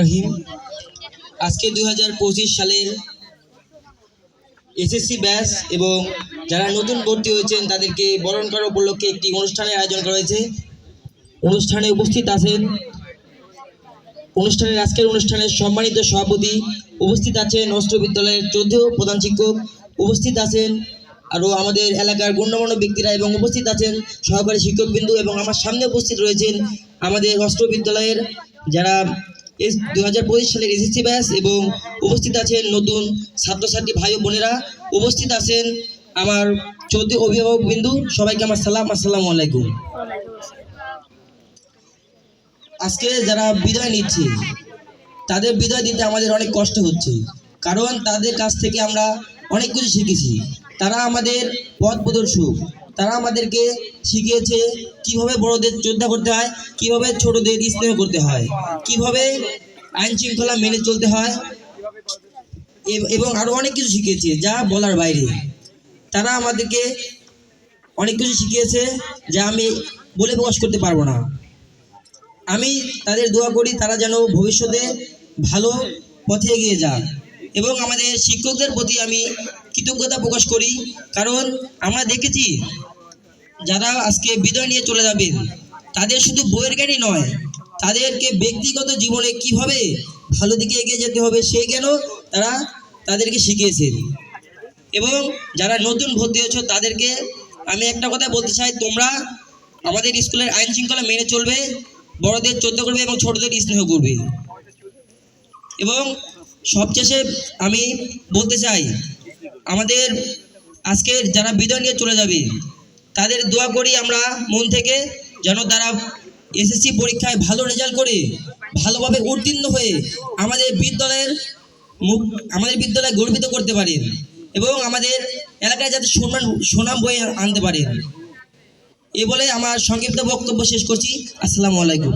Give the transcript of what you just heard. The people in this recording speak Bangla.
রহিম। আজকে দুই হাজার পঁচিশ সালের এসএসসি ব্যাচ এবং যারা নতুন ভর্তি হয়েছেন, তাদেরকে বরণ করার উপলক্ষে একটি অনুষ্ঠানের আয়োজন করা হয়েছে। অনুষ্ঠানে উপস্থিত আছেন, অনুষ্ঠানের আজকের অনুষ্ঠানের সম্মানিত সভাপতি উপস্থিত আছেন অস্ত্র বিদ্যালয়ের চৌদ্দ প্রধান শিক্ষক উপস্থিত আছেন আরও আমাদের এলাকার গণ্যমান্য ব্যক্তিরা এবং উপস্থিত আছেন সহকারী শিক্ষকবিন্দু এবং আমার সামনে উপস্থিত রয়েছেন আমাদের অষ্ট বিদ্যালয়ের যারা এস দু হাজার পঁচিশ সালের এসএসসি ব্যাস এবং উপস্থিত আছেন নতুন ছাত্রছাত্রী ভাই বোনেরা। উপস্থিত আছেন আমার চৌদ্দ অভিভাবক বিন্দু। সবাইকে আমার সালাম। আসসালামু আলাইকুম। আজকে যারা বিদায় নিচ্ছে, তাদের বিদায় দিতে আমাদের অনেক কষ্ট হচ্ছে। কারণ তাদের কাছ থেকে আমরা অনেক কিছু শিখেছি। তারা আমাদের পথ প্রদর্শক। তারা আমাদেরকে শিখিয়েছে কীভাবে বড়দের শ্রদ্ধা করতে হয়, কীভাবে ছোটদের স্নেহ করতে হয়, কীভাবে আইন শৃঙ্খলা মেনে চলতে হয়, এব- আরও অনেক কিছু শিখিয়েছে যা বলার বাইরে। তারা আমাদেরকে অনেক কিছু শিখিয়েছে যা আমি বলে প্রকাশ করতে পারব না। আমি তাদের দোয়া করি তারা যেন ভবিষ্যতে ভালো পথে এগিয়ে যাক। এবং আমাদের শিক্ষকদের প্রতি আমি কৃতজ্ঞতা প্রকাশ করি। কারণ আমরা দেখেছি, যারা আজকে বিদায় নিয়ে চলে যাবেন তাদের শুধু বইয়ের জ্ঞানই নয়, তাদেরকে ব্যক্তিগত জীবনে কীভাবে ভালো দিকে এগিয়ে যেতে হবে, সেই জ্ঞানও তারা তাদেরকে শিখিয়েছেন এবং যারা নতুন ভর্তি হয়েছ, তাদেরকে আমি একটা কথা বলতে চাই, তোমরা আমাদের স্কুলের আইন শৃঙ্খলা মেনে চলবে, বড়দের চোদ্দ করবে এবং ছোটদের স্নেহ করবে। এবং সবশেষে আমি বলতে চাই, আমাদের আজকের যারা বিদায় নিয়ে চলে যাবে, তাদের দোয়া করি আমরা মন থেকে যেন তারা এসএসসি পরীক্ষায় ভালো রেজাল্ট করে, ভালোভাবে উত্তীর্ণ হয়ে আমাদের বিদ্যালয়ের মুখ, আমাদের বিদ্যালয় গর্বিত করতে পারেন এবং আমাদের এলাকায় যাতে সুনাম সুনাম বয়ে আনতে পারেন এ বলে আমার সংক্ষিপ্ত বক্তব্য শেষ করছি। আসসালামু আলাইকুম।